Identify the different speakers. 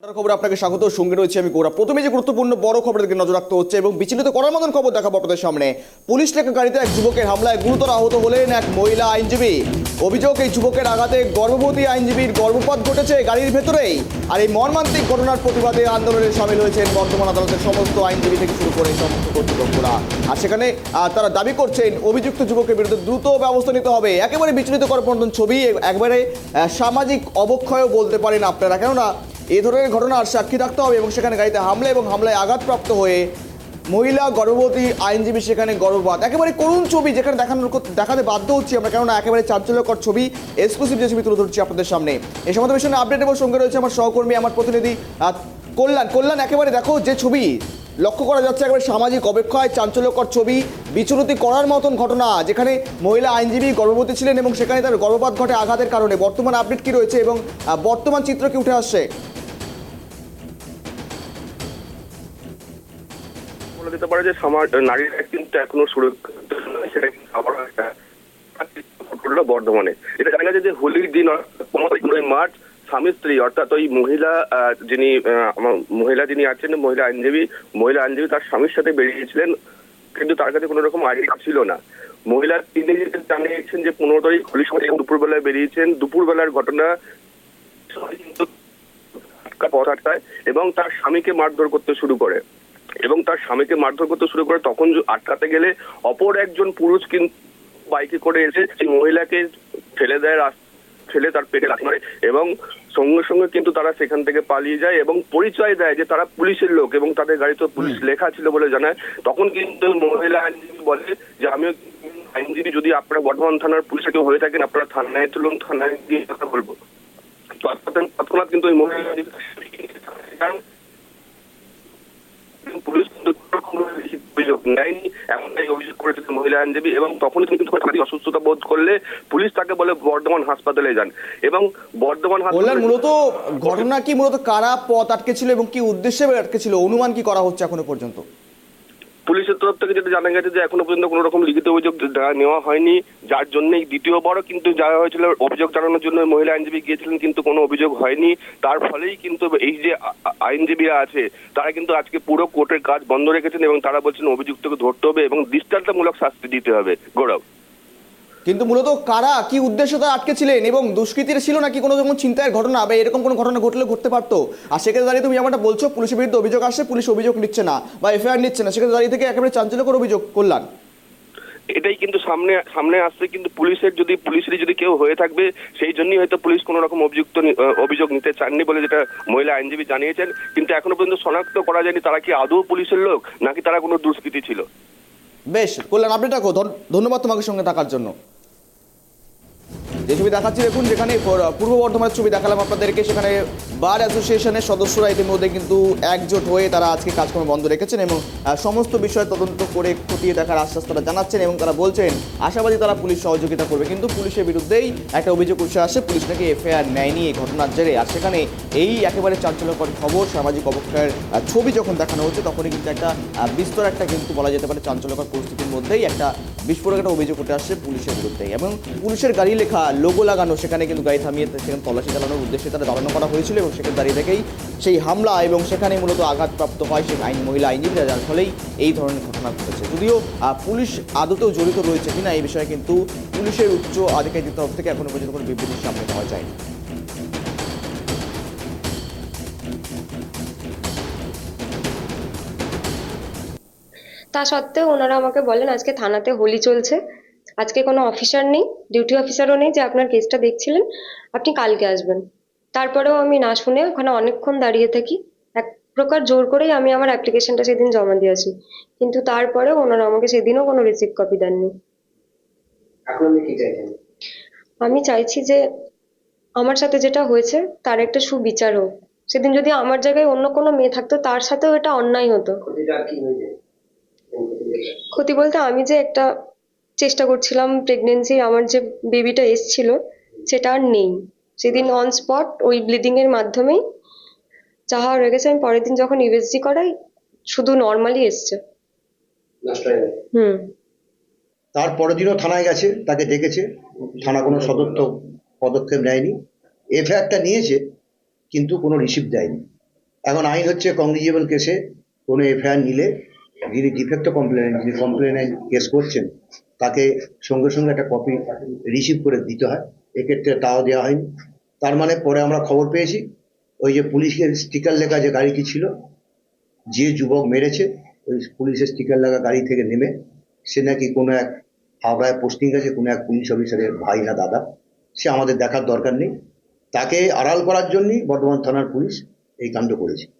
Speaker 1: খবর আপনাকে স্বাগত। সঙ্গে রয়েছে আমি গৌরা প্রথমে যে গুরুত্বপূর্ণ বড় খবরের দিকে নজর রাখতে হচ্ছে এবং বিচলিত করার মতন খবর দেখাবো আপনাদের সামনে। পুলিশ লেখা গাড়িতে এক যুবকের হামলায় গুরুতর আহত হলেন এক মহিলা আইনজীবী। অভিযোগ, এই যুবকের আঘাতে গর্ভবতী আইনজীবীর গর্ভপাত ঘটেছে গাড়ির ভেতরেই। আর এই মর্মান্তিক ঘটনার প্রতিবাদে আন্দোলনে সামিল হয়েছেন বর্তমান আদালতের সমস্ত আইনজীবী থেকে শুরু করে সমস্ত কর্তৃপক্ষরা। আর সেখানে তারা দাবি করছেন, অভিযুক্ত যুবকের বিরুদ্ধে দ্রুত ব্যবস্থা নিতে হবে। একেবারে বিচলিত করার মতন ছবি একবারে সামাজিক অবক্ষয়ও বলতে পারেন আপনারা। কেননা এই ধরনের ঘটনার সাক্ষী থাকতে হবে এবং সেখানে গাড়িতে হামলা এবং হামলায় আঘাতপ্রাপ্ত হয়ে মহিলা, গর্ভবতী আইনজীবী সেখানে গর্ভপাত। একেবারে করুণ ছবি যেখানে দেখানোর দেখাতে বাধ্য হচ্ছি আমরা, কেননা একেবারে চাঞ্চল্যকর ছবি এক্সক্লুসিভ যে ছবি তুলে ধরছি আপনাদের সামনে। এই সমস্ত বিষয়ে আপডেট এবং সঙ্গে রয়েছে আমার সহকর্মী, আমার প্রতিনিধি কল্যাণ। কল্যাণ, একেবারে দেখো যে ছবি, লক্ষ্য করা যাচ্ছে একেবারে সামাজিক অপেক্ষায় চাঞ্চল্যকর ছবি বিচলতি করার মতন ঘটনা, যেখানে মহিলা আইনজীবী গর্ভবতী ছিলেন এবং সেখানে তার গর্ভপাত ঘটে আঘাতের কারণে। বর্তমান আপডেট কি রয়েছে এবং বর্তমান চিত্র কি উঠে আসছে?
Speaker 2: বলে দিতে পারে যে সমাজ কিন্তু এখনও সুরক্ষিত সেটা কিন্তু একটা ঘটলো বর্ধমানে। এটা জানা গেছে যে হোলির দিন পনেরোই মার্চ স্বামী স্ত্রী, অর্থাৎ ওই মহিলা যিনি মহিলা যিনি আছেন, মহিলা আইনজীবী মহিলা আইনজীবী তার স্বামীর সাথে বেরিয়েছিলেন, কিন্তু তার কাছে কোনো রকম আইডি ছিল না। মহিলা তিনি জানিয়েছেন যে পনেরো তারিখ হোলির সময় দুপুরবেলায় বেরিয়েছেন। দুপুরবেলার ঘটনা কিন্তু এবং তার স্বামীকে মারধর করতে শুরু করে। এবং তার স্বামীকে মারধর করতে শুরু করে তখন আটকাতে গেলে অপর একজন পুরুষ কিন্তু বাইকে করে এসে সেই মহিলাকে ফেলে দেয় ফেলে তার পেটে লাথি মারে এবং সঙ্গে সঙ্গে কিন্তু তারা সেখান থেকে পালিয়ে যায় এবং পরিচয় দেয় যে তারা পুলিশের লোক এবং তাদের গাড়িতে পুলিশ লেখা ছিল বলে জানায়। তখন কিন্তু মহিলা আইনজীবী বলে যে আমিও আইনজীবী যদি আপনারা বর্ধমান থানার পুলিশে কেউ হয়ে থাকেন আপনারা থানায় তুলুন থানায় গিয়ে কথা বলব। তৎক্ষণাৎ কিন্তু ওই মহিলা পুলিশ অভিযোগ নেয়নি, এমনটাই অভিযোগ করেছে মহিলা আইনজীবী এবং তখনই তিনি কিন্তু শারীরিক অসুস্থতা বোধ করলে পুলিশ তাকে বলে বর্ধমান হাসপাতালে যান। এবং বর্ধমান হাসপাতালে
Speaker 1: মূলত ঘটনা কি? মূলত কারা পথ আটকে ছিল এবং কি উদ্দেশ্যে আটকেছিল? অনুমান কি করা হচ্ছে এখনও পর্যন্ত?
Speaker 2: পুলিশের তরফ থেকে যেটা জানা গেছে যে এখনও পর্যন্ত কোনো রকম লিখিত অভিযোগ নেওয়া হয়নি, যার জন্যই দ্বিতীয়বারও কিন্তু যা হয়েছিল অভিযোগ জানানোর জন্য মহিলা আইনজীবী গিয়েছিলেন কিন্তু কোনো অভিযোগ হয়নি। তার ফলেই কিন্তু এই যে আইনজীবীরা আছে, তারা কিন্তু আজকে পুরো কোর্টের কাজ বন্ধ রেখেছেন এবং তারা বলছেন অভিযুক্তকে ধরতে হবে এবং দৃষ্টান্তমূলক শাস্তি দিতে হবে। গৌরব।
Speaker 1: কিন্তু মূলত কারা কি উদ্দেশ্যে তারা আটকে ছিলেন এবং দুষ্কৃতির ছিল নাকি কোনো রকম চিন্তায় ঘটনা বা এরকম কোনো ঘটনা ঘটলে ঘটতে পারতো? আর সেক্ষেত্রে দাঁড়িয়ে তুমি যেমনটা বলছো পুলিশের বিরুদ্ধে অভিযোগ আসছে পুলিশ অভিযোগ নিচ্ছে না বা এফআইআর নিচ্ছে না। সেক্ষেত্রে দাঁড়িয়ে থেকে একেবারে চাঞ্চল্যকর অভিযোগ করলাম।
Speaker 2: এটাই কিন্তু সামনে সামনে আসছে কিন্তু পুলিশের যদি পুলিশেরই যদি কেউ হয়ে থাকবে সেই জন্যই হয়তো পুলিশ কোনো রকম অভিযুক্ত অভিযোগ নিতে চাননি বলে যেটা মহিলা আইনজীবী জানিয়েছেন। কিন্তু এখনও পর্যন্ত শনাক্ত করা যায়নি তারা কি আদৌ পুলিশের লোক নাকি তারা কোনো দুষ্কৃতী ছিল।
Speaker 1: বেশ কল্যাণ আপডেট রাখো। ধন- ধন্যবাদ তোমাকে সঙ্গে থাকার জন্য। যে ছবি দেখাচ্ছি দেখুন, যেখানে পূর্ব বর্ধমানের ছবি দেখালাম আপনাদেরকে, সেখানে বার অ্যাসোসিয়েশনের সদস্যরা ইতিমধ্যে কিন্তু একজোট হয়ে তারা আজকে কাজকর্ম বন্ধ রেখেছেন এবং সমস্ত বিষয় তদন্ত করে খতিয়ে দেখার আশ্বাস তারা জানাচ্ছেন এবং তারা বলছেন, আশাবাদী তারা পুলিশ সহযোগিতা করবে। কিন্তু পুলিশের বিরুদ্ধেই একটা অভিযোগ উঠে আসে, পুলিশ নাকি এফআইআর নেয়নি এই ঘটনার জেরে। আর সেখানে এই একেবারে চাঞ্চল্যকর খবর, সামাজিক অবক্ষয়ের ছবি যখন দেখানো হচ্ছে, তখনই কিন্তু একটা বিস্তর একটা কিন্তু বলা যেতে পারে চাঞ্চল্যকর পরিস্থিতির মধ্যেই একটা বিস্ফোরক একটা অভিযোগ উঠে আসছে পুলিশের বিরুদ্ধে এবং পুলিশের গাড়ি লেখা লোগো লাগানো, সেখানে কিন্তু গাড়ি থামিয়ে সেখানে তল্লাশি চালানোর উদ্দেশ্যে তারা দাঁড়ানো করা হয়েছিল এবং সেখানে দাঁড়িয়ে থেকেই সেই হামলা এবং সেখানে মূলত আঘাতপ্রাপ্ত হয় সেই আইন মহিলা আইনজীবীরা, যার ফলেই এই ধরনের ঘটনা ঘটেছে। যদিও পুলিশ আদতেও জড়িত রয়েছে কিনা এই বিষয়ে কিন্তু পুলিশের উচ্চ আধিকারিকের তরফ থেকে এখনও পর্যন্ত কোনো বিবৃতির সামনে পাওয়া যায়নি।
Speaker 3: তা সত্ত্বেও ওনারা আমাকে বলেন, আজকে থানাতে হোলি চলছে। আজকে কোনো অফিসার নেই ডিউটি অফিসারও নেই যে আপনার কেসটা দেখছিলেন আপনি কালকে আসবেন। তারপরেও আমি না শুনে ওখানে অনেকক্ষণ দাঁড়িয়ে থাকি। এক প্রকার জোর করেই আমি আমার অ্যাপ্লিকেশনটা সেদিন জমা দিয়েছি। কিন্তু তারপরেও ওনারা আমাকে সেদিনও কোনো রিসিভ কপি দেননি। আমি চাইছি যে আমার সাথে যেটা হয়েছে তার একটা সুবিচার হোক। সেদিন যদি আমার জায়গায় অন্য কোনো মেয়ে থাকতো তার সাথেও এটা অন্যায় হতো? ক্ষতি বলতে আমি যে একটা চেষ্টা করছিলাম প্রেগনেন্সি আমার যে বেবিটা এসছিল সেটা আর নেই। সেদিন অন স্পট ওই ব্লিডিং এর মাধ্যমেই যাহা হয়ে গেছে আমি পরের দিন যখন ইউএসজি করাই শুধু নর্মালি এসছে। হুম।
Speaker 4: তার পরের দিনও থানায় গেছে তাকে ডেকেছে। থানা কোনো সদর্থক পদক্ষেপ নেয়নি। এফআইআরটা নিয়েছে কিন্তু কোনো রিসিভ দেয়নি। এখন আইন হচ্ছে কংগ্রিজেবল কেসে কোনো এফআইআর নিলে যিনি ডিফেক্ট কমপ্লেন যিনি কমপ্লেনে কেস করছেন, তাকে সঙ্গে সঙ্গে একটা কপি রিসিভ করে দিতে হয়। এক্ষেত্রে তাও দেওয়া হয়নি। তার মানে পরে আমরা খবর পেয়েছি, ওই যে পুলিশের স্টিকার লেখা যে গাড়িটি ছিল, যে যুবক মেরেছে, ওই পুলিশের স্টিকার লাগা গাড়ি থেকে নেমে, সে নাকি কোনো এক হাওড়ায় পোস্টিং আছে, কোনো এক পুলিশ অফিসারের ভাই না দাদা, সে আমাদের দেখার দরকার নেই। তাকে আড়াল করার জন্যই বর্ধমান থানার পুলিশ এই কাণ্ড করেছে।